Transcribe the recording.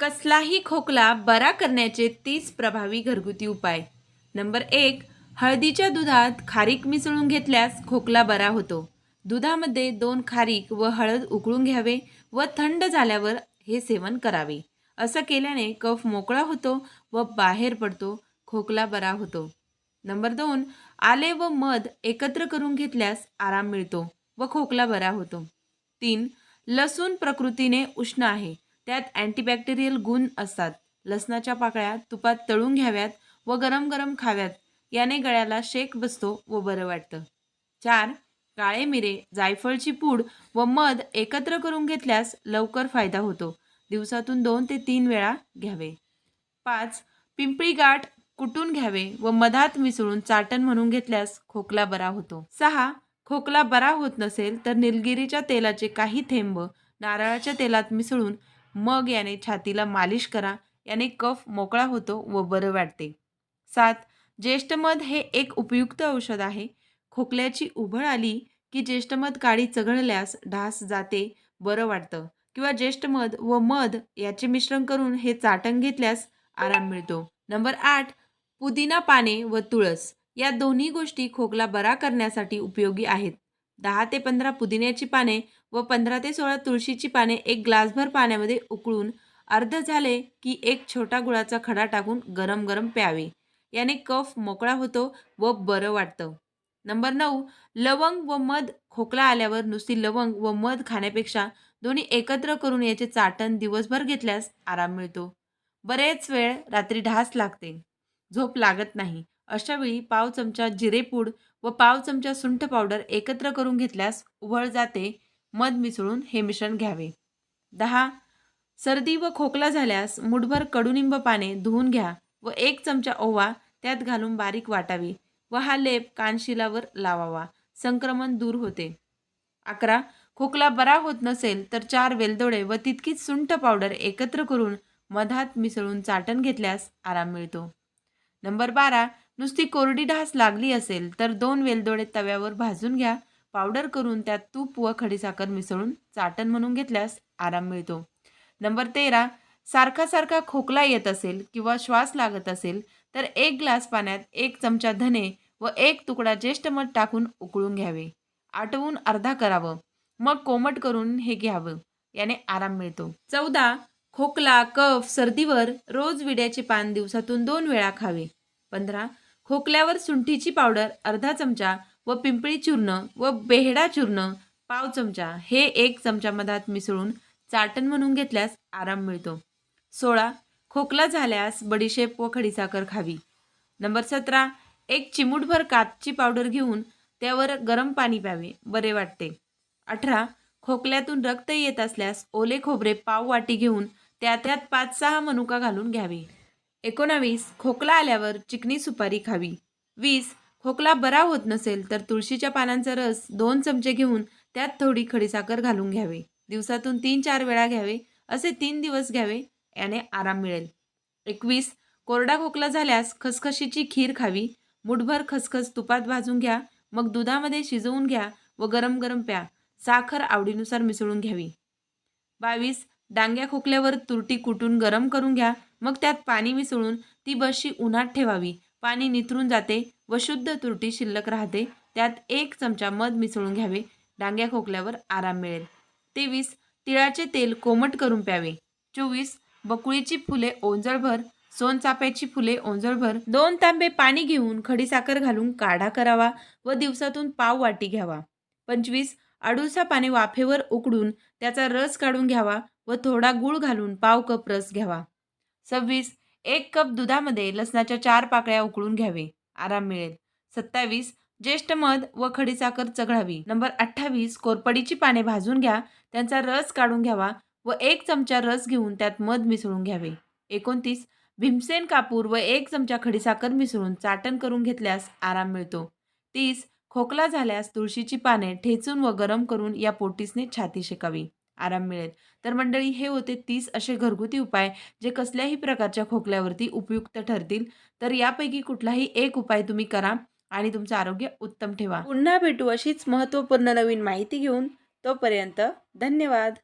कसलाही खोकला बरा करण्याचे तीस प्रभावी घरगुती उपाय. नंबर एक हळदीच्या दुधात खारीक मिसळून घेतल्यास खोकला बरा होतो. दुधामध्ये दोन खारीक व हळद उकळून घ्यावे व थंड झाल्यावर हे सेवन करावे. असं केल्याने कफ मोकळा होतो व बाहेर पडतो खोकला बरा होतो. नंबर दोन आले व मध एकत्र करून घेतल्यास आराम मिळतो व खोकला बरा होतो. तीन लसूण प्रकृतीने उष्ण आहे. त्यात अँटीबॅक्टेरियल गुण असतात. लसणाच्या पाकळ्या तुपात तळून घ्याव्यात व गरम गरम खाव्यात. याने गळ्याला शेक बसतो व बरं वाटतं. चार काळे मिरे जायफळची पूड व मध एकत्र करून घेतल्यास लवकर फायदा होतो. दिवसातून दोन ते तीन वेळा घ्यावे. पाच पिंपळी गाठ कुटून घ्यावे व मधात मिसळून चाटण म्हणून घेतल्यास खोकला बरा होतो. सहा खोकला बरा होत नसेल तर निलगिरीच्या तेलाचे काही थेंब नारळाच्या तेलात मिसळून मग याने छातीला मालिश करा. याने कफ मोकळा होतो व बरं वाटते. सात ज्येष्ठमध हे एक उपयुक्त औषध आहे. खोकल्याची उभळ आली की ज्येष्ठमध काळी चघळल्यास ढास जाते बरं वाटतं. किंवा ज्येष्ठमध व मध याचे मिश्रण करून हे चाटण घेतल्यास आराम मिळतो. नंबर आठ पुदिना पाने व तुळस या दोन्ही गोष्टी खोकला बरा करण्यासाठी उपयोगी आहेत. दहा ते पंधरा पुदिन्याची पाने व पंधरा ते सोळा तुळशीची पाने एक ग्लासभर पाण्यामध्ये उकळून अर्ध झाले की एक छोटा गुळाचा खडा टाकून गरम गरम प्यावे. याने कफ मोकळा होतो व बरं वाटतं. नंबर नऊ लवंग व मध खोकला आल्यावर नुसती लवंग व मध खाण्यापेक्षा दोन्ही एकत्र करून याचे चाटण दिवसभर घेतल्यास आराम मिळतो. बरेच वेळ रात्री ढास लागते. झोप लागत नाही. अशावेळी पाव चमचा जिरेपूड व पाव चमचा सुंठ पावडर एकत्र करून घेतल्यास उघळ जाते मध मिसळून हे मिश्रण घ्यावे. दहा. सर्दी व खोकला झाल्यास मुठभर कडुनिंब पाने धुवून घ्या व एक चमचा ओवा त्यात घालून बारीक वाटावी व हा लेप कानशिलावर लावावा. संक्रमण दूर होते. अकरा. खोकला बरा होत नसेल तर चार वेलदोडे व तितकीच सुंठ पावडर एकत्र करून मधात मिसळून चाटण घेतल्यास आराम मिळतो. नंबर बारा. नुसती कोरडी ढास लागली असेल तर दोन वेलदोडे तव्यावर भाजून घ्या पावडर करून त्यात तूप व खडीसाखर मिसळून चाटण म्हणून घेतल्यास आराम मिळतो. नंबर तेरा सारखा सारखा खोकला येत असेल किंवा श्वास लागत असेल तर एक ग्लास पाण्यात एक चमचा धने व एक तुकडा ज्येष्ठ मध टाकून उकळून घ्यावे. आटवून अर्धा करावं. मग कोमट करून हे घ्यावं. याने आराम मिळतो. चौदा खोकला कफ सर्दीवर रोज विड्याचे पान दिवसातून दोन वेळा खावे. पंधरा खोकल्यावर सुंठीची पावडर अर्धा चमचा व पिंपळी चूर्ण व बेहडा चूर्ण पाव चमचा हे एक चमचा मधात मिसळून चाटण म्हणून घेतल्यास आराम मिळतो. सोळा खोकला झाल्यास बडीशेप व खडीसाखर खावी. नंबर सतरा एक चिमूटभर कातची पावडर घेऊन त्यावर गरम पाणी प्यावे बरे वाटते. अठरा खोकल्यातून रक्त येत असल्यास ओले खोबरे पाव वाटी घेऊन त्या त्यात पाच सहा मनुका घालून घ्यावे. एकोणावीस खोकला आल्यावर चिकनी सुपारी खावी. वीस खोकला बरा होत नसेल तर तुळशीच्या पानांचा रस दोन चमचे घेऊन त्यात थोडी खडीसाखर घालून घ्यावे. दिवसातून तीन चार वेळा घ्यावे. असे तीन दिवस घ्यावे याने आराम मिळेल. एकवीस. कोरडा खोकला झाल्यास खसखशीची खीर खावी. मुठभर खसखस तुपात भाजून घ्या. मग दुधामध्ये शिजवून घ्या व गरम गरम प्या. साखर आवडीनुसार मिसळून घ्यावी. बावीस. डांग्या खोकल्यावर तुरटी कुटून गरम करून घ्या. मग त्यात पाणी मिसळून ती बशी उन्हात ठेवावी. पाणी निथरून जाते व शुद्ध तुरटी शिल्लक राहते. त्यात एक चमचा मध मिसळून घ्यावे. डांग्या खोकल्यावर आराम मिळेल. तेवीस. तिळाचे तेल कोमट करून प्यावे. चोवीस. बकुळीची फुले ओंजळभर. सोनचाफ्याची फुले ओंजळभर. दोन तांबे पाणी घेऊन खडीसाखर घालून काढा करावा व दिवसातून पाव वाटी घ्यावा. पंचवीस. अडुळसा पाने वाफेवर उकडून त्याचा रस काढून घ्यावा व थोडा गूळ घालून पाव कप रस घ्यावा. सव्वीस. एक कप दुधामध्ये लसणाच्या चार पाकळ्या उकळून घ्यावे. आराम मिळेल. सत्तावीस. ज्येष्ठ मध व खडीसाखर चघळावी. नंबर अठ्ठावीस. कोरपडीची पाने भाजून घ्या. त्यांचा रस काढून घ्यावा व एक चमचा रस घेऊन त्यात मध मिसळून घ्यावे. एकोणतीस. भीमसेन कापूर व एक चमचा खडीसाखर मिसळून चाटण करून घेतल्यास आराम मिळतो. तीस. खोकला झाल्यास तुळशीची पाने ठेचून व गरम करून या पोटीसने छाती शेकावी. आराम मिळेल. तर मंडळी हे होते तीस असे घरगुती उपाय जे कसल्याही प्रकारच्या खोकल्यावरती उपयुक्त ठरतील. तर यापैकी कुठलाही एक उपाय तुम्ही करा आणि तुमचं आरोग्य उत्तम ठेवा. पुन्हा भेटू अशीच महत्त्वपूर्ण नवीन माहिती घेऊन तोपर्यंत धन्यवाद.